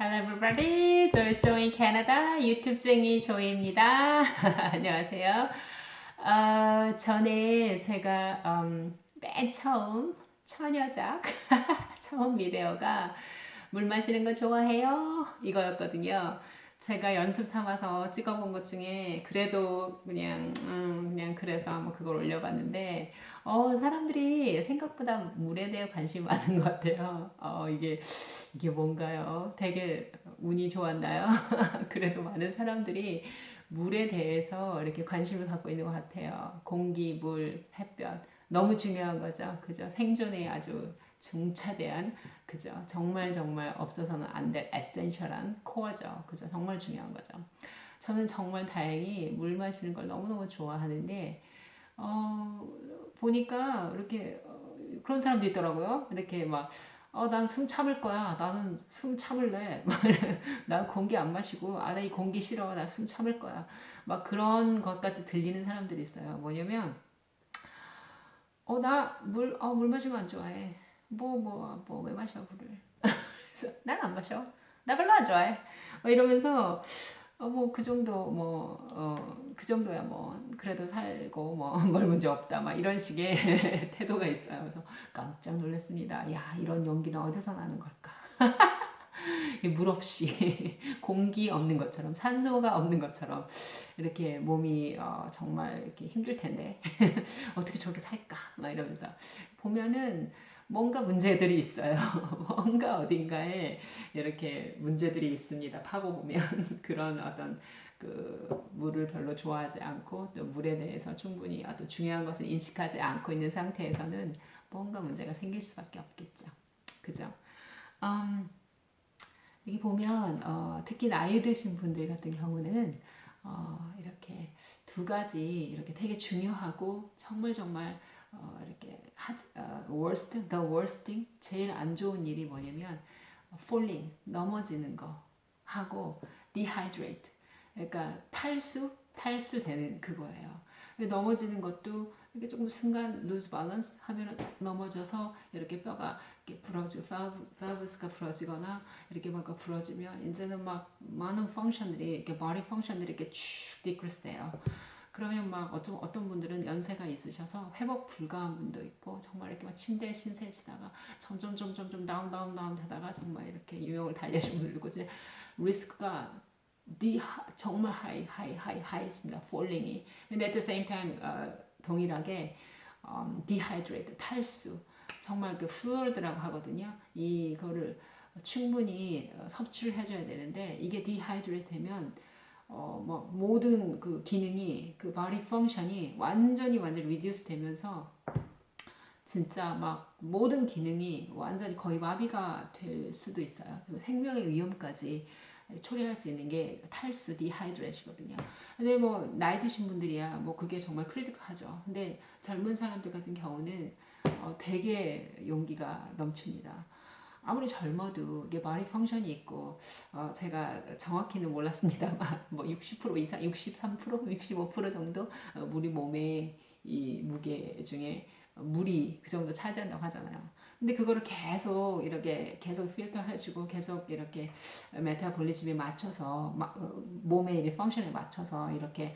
Hello everybody, 조이스 조이 캐나다 유튜브쟁이 조이입니다. 안녕하세요. 어, 전에 제가 음, 맨 처음 처녀작 처음 비디오가 물 마시는 거 좋아해요 이거였거든요. 제가 연습 삼아서 찍어본 것 중에 그래도 그냥 음, 그냥 그래서 한번 그걸 올려봤는데 어 사람들이 생각보다 물에 대해 관심이 많은 것 같아요. 어 이게 이게 뭔가요? 되게 운이 좋았나요? 그래도 많은 사람들이 물에 대해서 이렇게 관심을 갖고 있는 것 같아요. 공기, 물, 햇볕 너무 중요한 거죠. 그죠? 생존에 아주 중차대한 그죠? 정말 정말 없어서는 안 될 에센셜한 코어죠. 그죠? 정말 중요한 거죠. 저는 정말 다행히 물 마시는 걸 너무너무 좋아하는데 어 보니까 이렇게 어, 그런 사람도 있더라고요. 이렇게 막 어, 난 숨 참을 거야. 나는 숨 참을래. 난 공기 안 마시고, 아, 나 이 공기 싫어. 나 숨 참을 거야. 막 그런 것까지 들리는 사람들이 있어요. 뭐냐면, 어, 나 물, 어, 물 마시는 거 안 좋아해. 뭐, 뭐, 뭐, 왜 마셔, 물을. 그래서 난 안 마셔. 나 별로 안 좋아해. 뭐 이러면서, 어, 뭐, 그 정도, 뭐, 어, 그 정도야, 뭐, 그래도 살고, 뭐, 뭘 문제 없다. 막 이런 식의 태도가 있어요. 그래서 깜짝 놀랐습니다. 야, 이런 용기는 어디서 나는 걸까? 물 없이 공기 없는 것처럼 산소가 없는 것처럼 이렇게 몸이 어, 정말 이렇게 힘들 텐데 어떻게 저렇게 살까 막 이러면서 보면은 뭔가 문제들이 있어요. 뭔가 어딘가에 이렇게 문제들이 있습니다. 파고 보면 그런 어떤 그 물을 별로 좋아하지 않고 또 물에 대해서 충분히 어떤 중요한 것을 인식하지 않고 있는 상태에서는 뭔가 문제가 생길 수밖에 없겠죠. 그죠? 음, 여기 보면 어, 특히 나이 드신 분들 같은 경우는 어, 이렇게 두 가지 이렇게 되게 중요하고 정말 정말 어, 이렇게 하, 어, worst, the worst thing 제일 안 좋은 일이 뭐냐면 falling 넘어지는 거 하고 dehydrate 그러니까 탈수 탈수되는 그거예요. 넘어지는 것도 이렇게 조금 순간 lose balance 하면 넘어져서 이렇게 뼈가 이렇게 부러지고 valves가 부러지거나 이렇게 뭔가 부러지면 이제는 막 많은 펑션들이 이렇게 body 펑션들이 이렇게 쭉 decrease 돼요. 그러면 막 어떤 어떤 분들은 연세가 있으셔서 회복 불가한 분도 있고 정말 이렇게 막 침대에 신세지다가 점점 점점 좀 다운 다운 다운 되다가 정말 이렇게 유명을 달리시는 분들고 이제 리스크가 디 정말 하이 하이 하이 하이습니다. falling이. 근데 at the same time 어, 동일하게 um, dehydrate 탈수 정말 그 fluid라고 하거든요. 이거를 충분히 섭취를 해줘야 되는데 이게 dehydrate 되면 어, 뭐 모든 그 기능이 그 body function이 완전히 완전 reduce 되면서 진짜 막 모든 기능이 완전히 거의 마비가 될 수도 있어요. 생명의 위험까지 초래할 수 있는 게 탈수 디하이드레이거든요. 근데 뭐 나이 드신 분들이야 뭐 그게 정말 크리티컬하죠. 근데 젊은 사람들 같은 경우는 어, 되게 용기가 넘칩니다. 아무리 젊어도 이게 말이 펑션이 있고 어, 제가 정확히는 몰랐습니다만 뭐 60% 이상, 63%, 65% 정도 어, 우리 몸의 이 무게 중에 물이 그 정도 차지한다고 하잖아요. 근데 그거를 계속 이렇게 계속 필터 해주고 계속 이렇게 메타볼리즘에 맞춰서 어, 몸의 이 펑션에 맞춰서 이렇게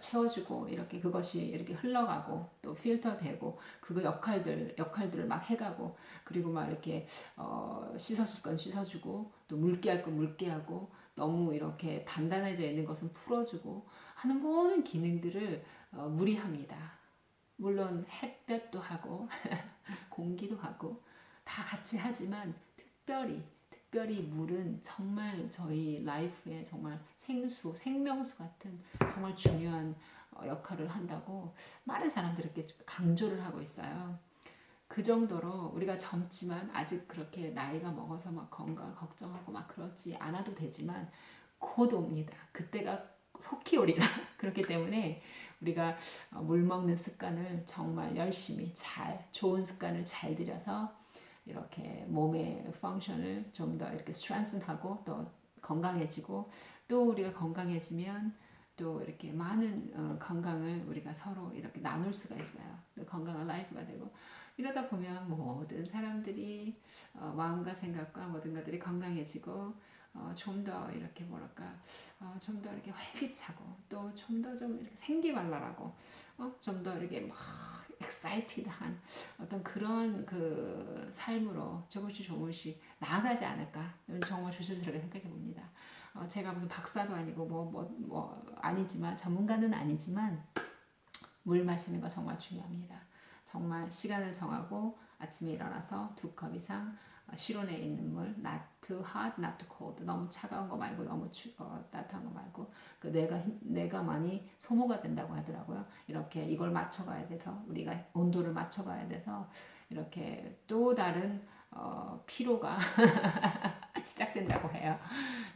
채워주고 이렇게 그것이 이렇게 흘러가고 또 필터되고 그거 역할들 역할들을 막 해가고 그리고 막 이렇게 어, 씻어줄 건 씻어주고 또 묽게 할 건 묽게 하고 너무 이렇게 단단해져 있는 것은 풀어주고 하는 모든 기능들을 어, 무리합니다. 물론 햇볕도 하고 공기도 하고 다 같이 하지만 특별히 특별히 물은 정말 저희 라이프에 정말 생수, 생명수 같은 정말 중요한 어, 역할을 한다고 많은 사람들이 렇게 강조를 하고 있어요. 그 정도로 우리가 젊지만 아직 그렇게 나이가 먹어서 막 건강 걱정하고 막 그렇지 않아도 되지만 곧 옵니다. 그때가 속히 오리라. 그렇기 때문에 우리가 어, 물 먹는 습관을 정말 열심히 잘, 좋은 습관을 잘 들여서 이렇게 몸의 펑션을 좀 더 이렇게 스트렝스하고 또 건강해지고 또 우리가 건강해지면 또 이렇게 많은 어, 건강을 우리가 서로 이렇게 나눌 수가 있어요. 건강한 라이프가 되고 이러다 보면 모든 사람들이 어, 마음과 생각과 모든 것들이 건강해지고 어, 좀 더 이렇게 뭐랄까 어, 좀 더 이렇게 활기차고 또 좀더좀 이렇게 생기발랄하고 어, 좀 더 이렇게 막 엑사이티드한 어떤 그런 그 삶으로 조금씩 조금씩 나아가지 않을까 정말 조심스럽게 생각해 봅니다. 어, 제가 무슨 박사도 아니고 뭐뭐뭐 아니지만 전문가는 아니지만 물 마시는 거 정말 중요합니다. 정말 시간을 정하고 아침에 일어나서 두 컵 이상 어, 실온에 있는 물, not too hot, not too cold. 너무 차가운 거 말고 너무 추, 어, 따뜻한 거 말고 그 뇌가 힘- 뇌가 많이 소모가 된다고 하더라고요. 이렇게 이걸 맞춰가야 돼서 우리가 온도를 맞춰가야 돼서 이렇게 또 다른 어, 피로가 시작된다고 해요.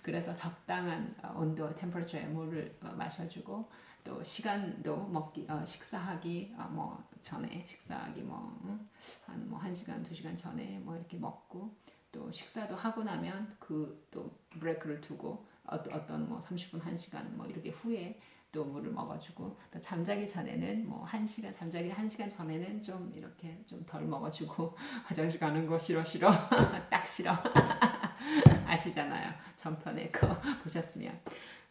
그래서 적당한 어, 온도, 템퍼처의 물을 어, 마셔주고 또 시간도 먹기 어, 식사하기 어, 뭐 전에 식사하기 뭐한뭐한 시간 두 시간 전에 뭐 이렇게 먹고 또 식사도 하고 나면 그 또 브레이크를 두고 어떤 어떤 뭐 30분 1시간 뭐 이렇게 후에 또 물을 먹어주고 또 잠자기 전에는 뭐 1시간 잠자기 1시간 전에는 좀 이렇게 좀 덜 먹어주고 화장실 가는 거 싫어 싫어? 딱 싫어 아시잖아요 전편에 거 보셨으면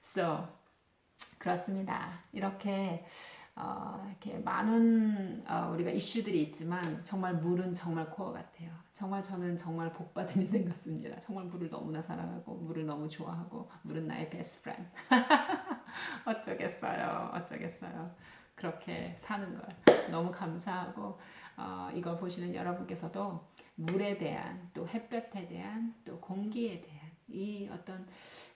so 그렇습니다. 이렇게 어, 이렇게 많은 어, 우리가 이슈들이 있지만 정말 물은 정말 코어 같아요. 정말 저는 정말 복 받은 인생 같습니다. 정말 물을 너무나 사랑하고 물을 너무 좋아하고 물은 나의 베스트 프렌드. 어쩌겠어요. 어쩌겠어요. 그렇게 사는 걸 너무 감사하고 어, 이걸 보시는 여러분께서도 물에 대한 또 햇볕에 대한 또 공기에 대한 이 어떤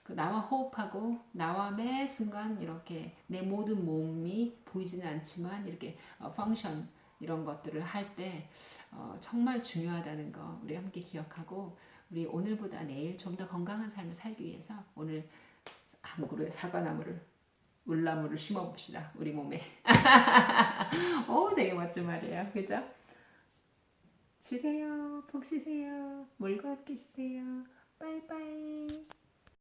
그 나와 호흡하고 나와 매 순간 이렇게 내 모든 몸이 보이지는 않지만 이렇게 어, 펑션 이런 것들을 할때 어, 정말 중요하다는 거 우리 함께 기억하고 우리 오늘보다 내일 좀 더 건강한 삶을 살기 위해서 오늘 한 그루의 사과나무를 물나무를 심어봅시다 우리 몸에. 오 되게 멋진 말이에요, 그죠? 쉬세요, 푹 쉬세요, 물과 함께 쉬세요. 빠이빠이.